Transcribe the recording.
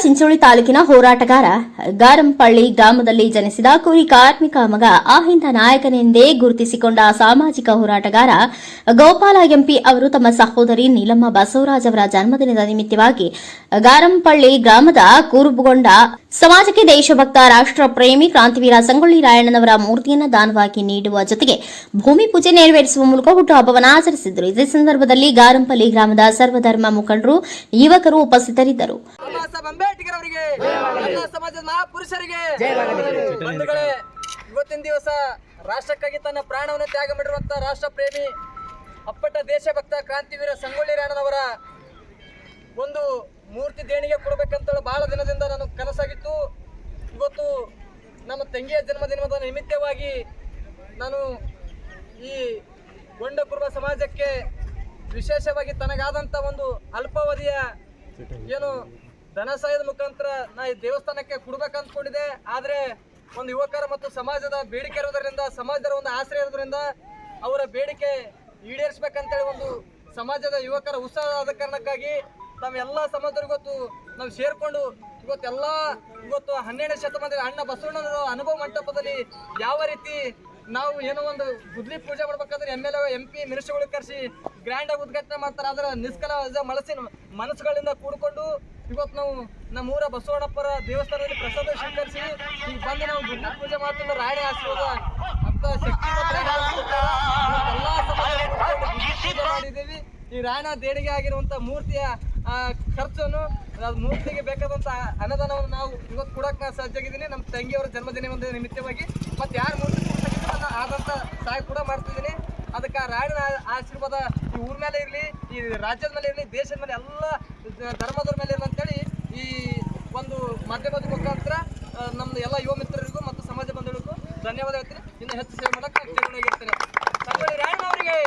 ಚಿಂಚೋಳಿ ತಾಲೂಕಿನ ಹೋರಾಟಗಾರ ಗಾರಂಪಳ್ಳಿ ಗ್ರಾಮದಲ್ಲಿ ಜನಿಸಿದ ಕುರಿ ಕಾರ್ಮಿಕ ಮಗ ಆಹಿಂದ ನಾಯಕನೆಂದೇ ಗುರುತಿಸಿಕೊಂಡ ಸಾಮಾಜಿಕ ಹೋರಾಟಗಾರ ಗೋಪಾಲ ಎಂಪಿ ಅವರು ತಮ್ಮ ಸಹೋದರಿ ನೀಲಮ್ಮ ಬಸವರಾಜ್ ಅವರ ಜನ್ಮದಿನದ ನಿಮಿತ್ತವಾಗಿ ಗಾರಂಪಳ್ಳಿ ಗ್ರಾಮದ ಕೂರುಬುಗೊಂಡ ಸಮಾಜಕ್ಕೆ ದೇಶಭಕ್ತ ರಾಷ್ಟ್ರ ಪ್ರೇಮಿ ಕ್ರಾಂತಿವೀರ ಸಂಗೊಳ್ಳಿ ರಾಯಣ್ಣನವರ ಮೂರ್ತಿಯನ್ನು ದಾನವಾಗಿ ನೀಡುವ ಜೊತೆಗೆ ಭೂಮಿ ಪೂಜೆ ನೆರವೇರಿಸುವ ಮೂಲಕ ಹುಟ್ಟುಹಬ್ಬವನ್ನು ಆಚರಿಸಿದರು. ಇದೇ ಸಂದರ್ಭದಲ್ಲಿ ಗಾರಂಪಲ್ಲಿ ಗ್ರಾಮದ ಸರ್ವಧರ್ಮ ಮುಖಂಡರು, ಯುವಕರು ಉಪಸ್ಥಿತರಿದ್ದರು. ಇವತ್ತಿನ ದಿವಸ ರಾಷ್ಟ್ರಕ್ಕಾಗಿ ತನ್ನ ಪ್ರಾಣವನ್ನು ತ್ಯಾಗ ಮಾಡಿರುವಂತಹ ರಾಷ್ಟ್ರ ಪ್ರೇಮಿ ಅಪ್ಪಟ ದೇಶಭಕ್ತ ಕ್ರಾಂತಿವೀರ ಸಂಗೊಳ್ಳಿ ರಾಯಣ್ಣನವರ ಮೂರ್ತಿ ದೇಣಿಗೆ ಕೊಡಬೇಕಂತೇಳಿ ಬಹಳ ದಿನದಿಂದ ನಾನು ಕನಸಾಗಿತ್ತು. ಇವತ್ತು ನಮ್ಮ ತಂಗಿಯ ಜನ್ಮದಿನದ ನಿಮಿತ್ತವಾಗಿ ನಾನು ಈ ಗೊಂಡ ಸಮಾಜಕ್ಕೆ ವಿಶೇಷವಾಗಿ ತನಗಾದಂಥ ಒಂದು ಅಲ್ಪಾವಧಿಯ ಏನು ಧನ ಸಹಾಯದ ಮುಖಾಂತರ ನಾ ಈ ದೇವಸ್ಥಾನಕ್ಕೆ ಕೊಡ್ಬೇಕು ಅಂದ್ಕೊಂಡಿದ್ದೆ ಆದರೆ ಒಂದು ಯುವಕರ ಮತ್ತು ಸಮಾಜದ ಬೇಡಿಕೆ ಇರೋದರಿಂದ, ಸಮಾಜದ ಒಂದು ಆಶ್ರಯ ಇರೋದ್ರಿಂದ ಅವರ ಬೇಡಿಕೆ ಈಡೇರಿಸ್ಬೇಕಂತೇಳಿ ಒಂದು ಸಮಾಜದ ಯುವಕರ ಉತ್ಸಾಹ ಆದ ಕಾರಣಕ್ಕಾಗಿ ತಾವೆಲ್ಲ ಸಮಾಜದವ್ರು ಇವತ್ತು ನಾವು ಸೇರ್ಕೊಂಡು ಇವತ್ತೆಲ್ಲ ಇವತ್ತು ಹನ್ನೆರಡನೇ ಶತಮಾನದ ಅಣ್ಣ ಬಸವಣ್ಣನವರ ಅನುಭವ ಮಂಟಪದಲ್ಲಿ ಯಾವ ರೀತಿ ನಾವು ಏನೋ ಒಂದು ಗುದ್ಲಿ ಪೂಜೆ ಮಾಡ್ಬೇಕಾದ್ರೆ ಎಂ ಎಲ್ ಎಂ ಪಿ ಮಿನಿಸ್ಟರ್ಗಳು ಕರೆಸಿ ಗ್ರ್ಯಾಂಡ್ ಆಗಿ ಉದ್ಘಾಟನೆ ಮಾಡ್ತಾರೆ. ಅದರ ನಿಷ್ಕಲ ಮನಸ್ಸಿನ ಮನಸ್ಸುಗಳಿಂದ ಕೂಡಿಕೊಂಡು ಇವತ್ತು ನಾವು ನಮ್ಮ ಊರ ಬಸವಣ್ಣಪ್ಪರ ದೇವಸ್ಥಾನದಲ್ಲಿ ಪ್ರಸಾದ ಸ್ವೀಕರಿಸಿ ಈಗ ಬಂದು ನಾವು ಗುದ್ಲಿ ಪೂಜೆ ಮಾಡ್ತಿದ್ದ ರಾಯಣ ಆಶೀರ್ವಾದ ಅಂತ ಶಕ್ತಿ ಮಾಡಿದ್ದೀವಿ. ಈ ರಾಯಣ ದೇಣಿಗೆ ಆಗಿರುವಂತ ಮೂರ್ತಿಯ ಆ, ಖರ್ಚನ್ನು ಅದು ಮೂರ್ತಿಗೆ ಬೇಕಾದಂತ ಅನುದಾನವನ್ನು ನಾವು ಇವತ್ತು ಕೊಡಕ್ಕೆ ನಾನು ಸಜ್ಜಾಗಿದ್ದೀನಿ ನಮ್ಮ ತಂಗಿಯವರ ಜನ್ಮದಿನ ಒಂದು ನಿಮಿತ್ತವಾಗಿ. ಮತ್ತೆ ಯಾರು ಮೂರ್ತಿ ಆದಂತ ಸಹಾಯ ಕೂಡ ಮಾಡ್ತಿದ್ದೀನಿ. ಅದಕ್ಕೆ ಆ ರಾಯಣ ಆಶೀರ್ವಾದ ಈ ಊರ ಮೇಲೆ ಇರಲಿ ಈ ರಾಜ್ಯದ ಮೇಲೆ ಇರಲಿ ದೇಶದ ಮೇಲೆ ಎಲ್ಲ ಧರ್ಮದವ್ರ ಮೇಲೆ ಇರಲಿ ಅಂತೇಳಿ ಈ ಒಂದು ಮಾಧ್ಯಮದ ಮುಖಾಂತರ ನಮ್ದು ಎಲ್ಲ ಯುವ ಮಿತ್ರರಿಗೂ ಮತ್ತು ಸಮಾಜ ಬಂಧುಗಳಿಗೂ ಧನ್ಯವಾದ ಹೇಳ್ತೀನಿ. ಇನ್ನು ಹೆಚ್ಚು ಸೇವೆ ಮಾಡಕ್ಕೆ ನಾನು ರಾಯಣ್ಣ ಅವರಿಗೆ.